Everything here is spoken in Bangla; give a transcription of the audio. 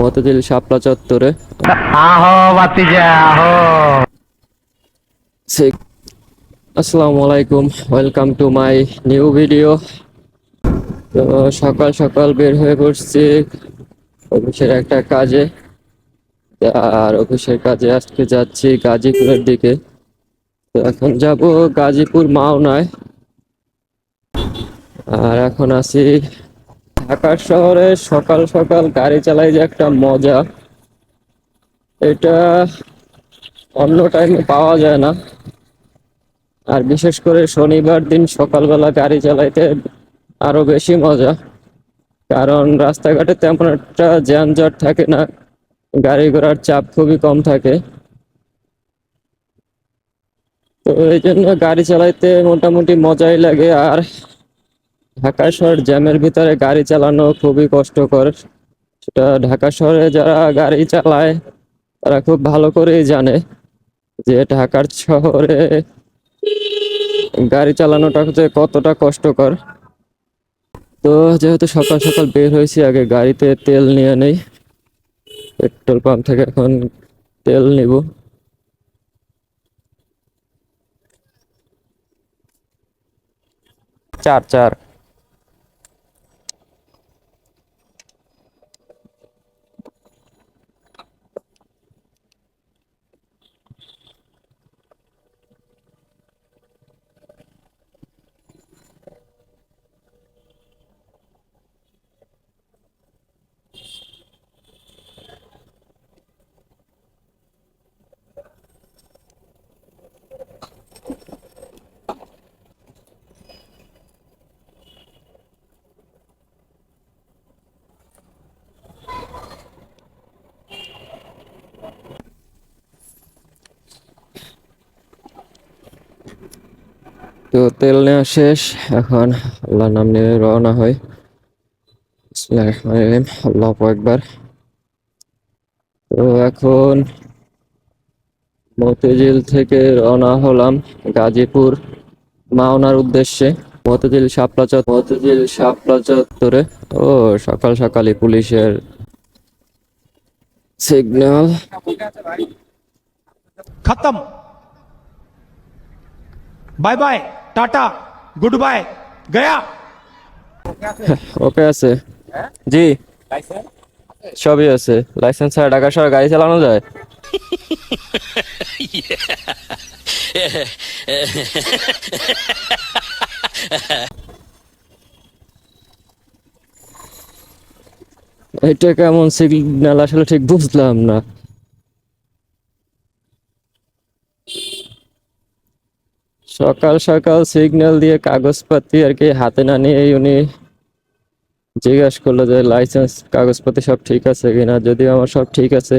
মতিঝিল শাপলা চত্বরে। আহো বাতিজা আহো। আসসালামু আলাইকুম welcome to my new video. তো সকাল সকাল বের হয়ে পড়ছি অফিসের একটা কাজে। আর অফিসের কাজে আজকে যাচ্ছি গাজীপুরের দিকে। তো এখন যাব গাজীপুর মাওনায়। আর এখন আছি ঢাকা শহরে সকাল সকাল গাড়ি চালাই যে একটা মজা। এটা অন্য টাইমে পাওয়া যায় না। আর বিশেষ করে শনিবার দিন সকালবেলা গাড়ি চালাইতে আরও বেশি মজা। কারণ রাস্তাঘাটে তেমন একটা যানজট থাকে না, গাড়ি ঘোড়ার চাপ খুবই কম থাকে। তো এই জন্য গাড়ি চালাইতে মোটামুটি মজাই লাগে। আর ঢাকা শহর জ্যামের ভিতরে গাড়ি চালানো খুবই কষ্টকর। সেটা ঢাকা শহরে যারা গাড়ি চালায়, তারা খুব ভালো করেই জানে যে ঢাকার শহরে গাড়ি চালানোটা যে কতটা কষ্টকর। তো যেহেতু সকাল সকাল বের হয়েছি, আগে গাড়িতে তেল নিয়ে নেই। পেট্রোল পাম্প থেকে এখন তেল নিব। চার চার। তো তেল নেওয়া শেষ। এখন আল্লাহ নাম নিয়ে রওনা হয় আল্লাহ একবার তো এখন মতিঝিল থেকে রওনা হলাম গাজীপুর মাওনার উদ্দেশ্যে। মতিঝিল শাপলা চত্বর। মতিঝিল শাপলা চত্বরে। ও, সকাল সকালে পুলিশের সিগন্যাল। খতম। Bye bye. Tata good bye Gaya. Okay আছে। জি। সবই আছে। লাইসেন্স ছাড়া ঢাকা শহরে গাড়ি চালানো যায়? এটা কেমন সিগন্যাল আসলে ঠিক বুঝলাম না। সকাল সকাল সিগন্যাল দিয়ে কাগজপাতি আর কি হাতে না নিয়ে উনি জিজ্ঞাসা করল যে লাইসেন্স কাগজপাতি সব ঠিক আছে কিনা? যদিও আমার সব ঠিক আছে।